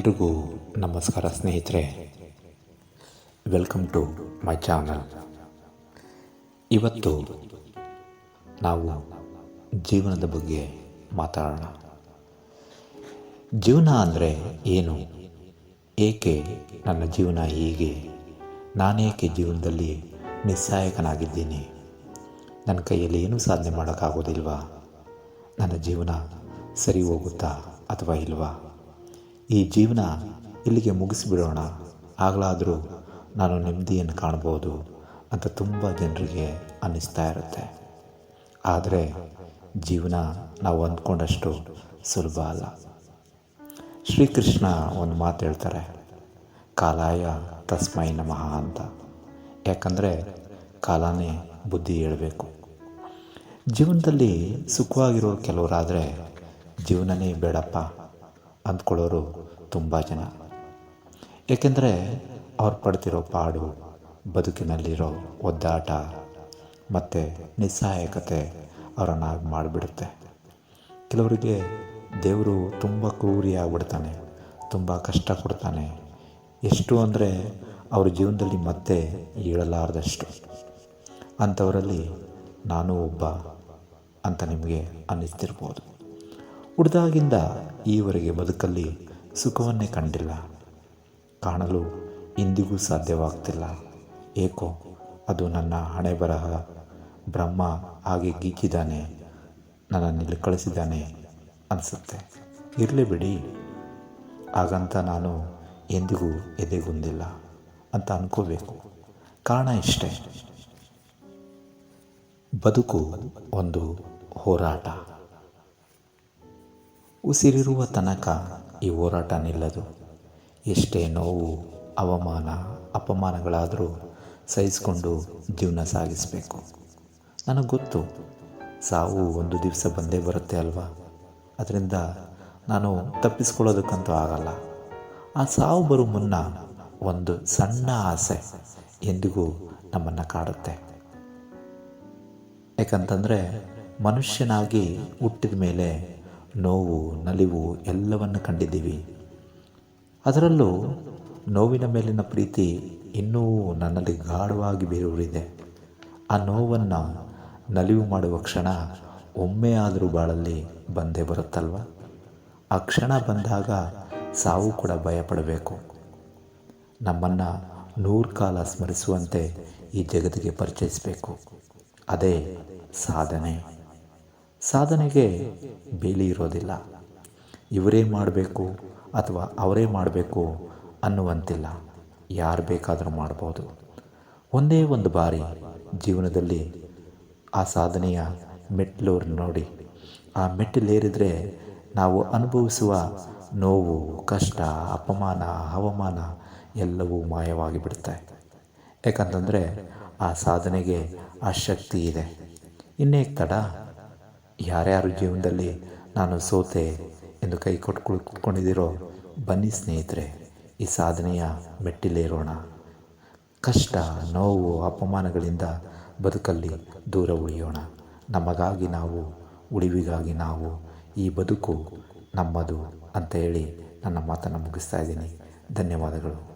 ಎಲ್ರಿಗೂ ನಮಸ್ಕಾರ ಸ್ನೇಹಿತರೆ. ವೆಲ್ಕಮ್ ಟು ಮೈ ಚಾನಲ್ ಇವತ್ತು ನಾವು ಜೀವನದ ಬಗ್ಗೆ ಮಾತಾಡೋಣ. ಜೀವನ ಅಂದರೆ ಏನು? ಏಕೆ ನನ್ನ ಜೀವನ ಹೀಗೆ? ನಾನೇಕೆ ಜೀವನದಲ್ಲಿ ನಿಸ್ಸಹಾಯಕನಾಗಿದ್ದೀನಿ ನನ್ನ ಕೈಯಲ್ಲಿ ಏನೂ ಸಾಧನೆ ಮಾಡೋಕ್ಕಾಗೋದಿಲ್ವಾ? ನನ್ನ ಜೀವನ ಸರಿ ಹೋಗುತ್ತಾ ಅಥವಾ ಇಲ್ವಾ? ಈ ಜೀವನ ಇಲ್ಲಿಗೆ ಮುಗಿಸಿಬಿಡೋಣ. ಆಗಲಾದರೂ ನಾನು ನೆಮ್ಮದಿಯನ್ನು ಕಾಣ್ಬೋದು ಅಂತ ತುಂಬ ಜನರಿಗೆ ಅನ್ನಿಸ್ತಾ ಇರುತ್ತೆ. ಆದರೆ ಜೀವನ ನಾವು ಅಂದ್ಕೊಂಡಷ್ಟು ಸುಲಭ ಅಲ್ಲ. ಶ್ರೀಕೃಷ್ಣ ಒಂದು ಮಾತು ಹೇಳ್ತಾರೆ, ಕಾಲಾಯ ತಸ್ಮೈ ನಮಃ ಅಂತ. ಯಾಕಂದರೆ ಕಾಲನೇ ಬುದ್ಧಿ ಹೇಳಬೇಕು. ಜೀವನದಲ್ಲಿ ಸುಖವಾಗಿರೋ ಕೆಲವರಾದರೆ ಜೀವನನೇ ಬೇಡಪ್ಪ. ಅಂದ್ಕೊಳ್ಳೋರು ತುಂಬ ಜನ. ಏಕೆಂದರೆ ಅವ್ರು ಪಡ್ತಿರೋ ಪಾಡು, ಬದುಕಿನಲ್ಲಿರೋ ಒದ್ದಾಟ ಮತ್ತು ನಿಸ್ಸಹಾಯಕತೆ ಅವರನ್ನು ಮಾಡಿಬಿಡುತ್ತೆ. ಕೆಲವರಿಗೆ ದೇವರು ತುಂಬ ಕ್ರೂರಿ ಆಗ್ಬಿಡ್ತಾನೆ ತುಂಬ ಕಷ್ಟ ಕೊಡ್ತಾನೆ. ಎಷ್ಟು ಅಂದರೆ ಅವ್ರ ಜೀವನದಲ್ಲಿ ಮತ್ತೆ ಏಳಲಾರದಷ್ಟು. ಅಂಥವರಲ್ಲಿ ನಾನು ಒಬ್ಬ ಅಂತ ನಿಮಗೆ ಅನ್ನಿಸ್ತಿರ್ಬೋದು. ಹುಡ್ದಾಗಿಂದ ಈವರೆಗೆ ಬದುಕಲ್ಲಿ ಸುಖವನ್ನೇ ಕಂಡಿಲ್ಲ. ಕಾಣಲು ಇಂದಿಗೂ ಸಾಧ್ಯವಾಗ್ತಿಲ್ಲ. ಏಕೋ, ಅದು ನನ್ನ ಹಣೆ ಬರಹ. ಬ್ರಹ್ಮ ಹಾಗೆ ಗೀಚಿದ್ದಾನೆ ನನ್ನನ್ನಿಲ್ಲಿ ಕಳಿಸಿದ್ದಾನೆ ಅನಿಸುತ್ತೆ. ಇರಲಿ ಬಿಡಿ. ಹಾಗಂತ ನಾನು ಎಂದಿಗೂ ಎದೆಗುಂದಿಲ್ಲ ಅಂತ ಅನ್ಕೋಬೇಕು. ಕಾರಣ ಇಷ್ಟೇ. ಬದುಕು ಒಂದು ಹೋರಾಟ. ಉಸಿರಿರುವ ತನಕ ಈ ಹೋರಾಟ ನಿಲ್ಲದು. ಎಷ್ಟೇ ನೋವು, ಅವಮಾನ, ಅಪಮಾನಗಳಾದರೂ ಸಹಿಸಿಕೊಂಡು ಜೀವನ ಸಾಗಿಸಬೇಕು. ನನಗೆ ಗೊತ್ತು, ಸಾವು ಒಂದು ದಿವಸ ಬಂದೇ ಬರುತ್ತೆ ಅಲ್ವಾ? ಅದರಿಂದ ನಾನು ತಪ್ಪಿಸ್ಕೊಳ್ಳೋದಕ್ಕಂತೂ ಆಗಲ್ಲ. ಆ ಸಾವು ಬರೋ ಮುನ್ನ ಒಂದು ಸಣ್ಣ ಆಸೆ ಎಂದಿಗೂ ನಮ್ಮನ್ನು ಕಾಡುತ್ತೆ. ಯಾಕಂತಂದರೆ ಮನುಷ್ಯನಾಗಿ ಹುಟ್ಟಿದ ಮೇಲೆ ನೋವು, ನಲಿವು ಎಲ್ಲವನ್ನು ಕಂಡಿದ್ದೀವಿ. ಅದರಲ್ಲೂ ನೋವಿನ ಮೇಲಿನ ಪ್ರೀತಿ ಇನ್ನೂ ನನ್ನಲ್ಲಿ ಗಾಢವಾಗಿ ಬೇರೂರಿದೆ. ಆ ನೋವನ್ನು ನಲಿವು ಮಾಡುವ ಕ್ಷಣ ಒಮ್ಮೆ ಆದರೂ ಬಾಳಲ್ಲಿ ಬಂದೇ ಬರುತ್ತಲ್ವ? ಆ ಕ್ಷಣ ಬಂದಾಗ ಸಾವು ಕೂಡ ಭಯಪಡಬೇಕು. ನಮ್ಮನ್ನು ನೂರು ಕಾಲ ಸ್ಮರಿಸುವಂತೆ ಈ ಜಗತ್ತಿಗೆ ಪರಿಚಯಿಸಬೇಕು. ಅದೇ ಸಾಧನೆ. ಸಾಧನೆಗೆ ಬೇಲಿ ಇರೋದಿಲ್ಲ. ಇವರೇ ಮಾಡಬೇಕು ಅಥವಾ ಅವರೇ ಮಾಡಬೇಕು ಅನ್ನುವಂತಿಲ್ಲ. ಯಾರು ಬೇಕಾದರೂ ಮಾಡ್ಬೋದು. ಒಂದೇ ಒಂದು ಬಾರಿ ಜೀವನದಲ್ಲಿ ಆ ಸಾಧನೆಯ ಮೆಟ್ಟಿಲು ನೋಡಿ. ಆ ಮೆಟ್ಟಿಲೇರಿದರೆ ನಾವು ಅನುಭವಿಸುವ ನೋವು, ಕಷ್ಟ, ಅಪಮಾನ ಹವಾಮಾನ ಎಲ್ಲವೂ ಮಾಯವಾಗಿ ಬಿಡುತ್ತೆ ಯಾಕಂತಂದರೆ ಆ ಸಾಧನೆಗೆ ಆ ಶಕ್ತಿ ಇದೆ. ಇನ್ನೇಕ್ ತಡ ಯಾರ್ಯಾರು ಜೀವನದಲ್ಲಿ ನಾನು ಸೋತೆ ಎಂದು ಕೈ ಕೊಟ್ಟು ಬನ್ನಿ ಸ್ನೇಹಿತರೆ, ಈ ಸಾಧನೆಯ ಮೆಟ್ಟಿಲೇರೋಣ. ಕಷ್ಟ, ನೋವು, ಅಪಮಾನಗಳಿಂದ ಬದುಕಲ್ಲಿ ದೂರ ಉಳಿಯೋಣ. ನಮಗಾಗಿ ನಾವು, ಉಳಿವಿಗಾಗಿ ನಾವು, ಈ ಬದುಕು ನಮ್ಮದು ಅಂತ ಹೇಳಿ ನನ್ನ ಮಾತನ್ನು ಮುಗಿಸ್ತಾ ಇದ್ದೀನಿ. ಧನ್ಯವಾದಗಳು.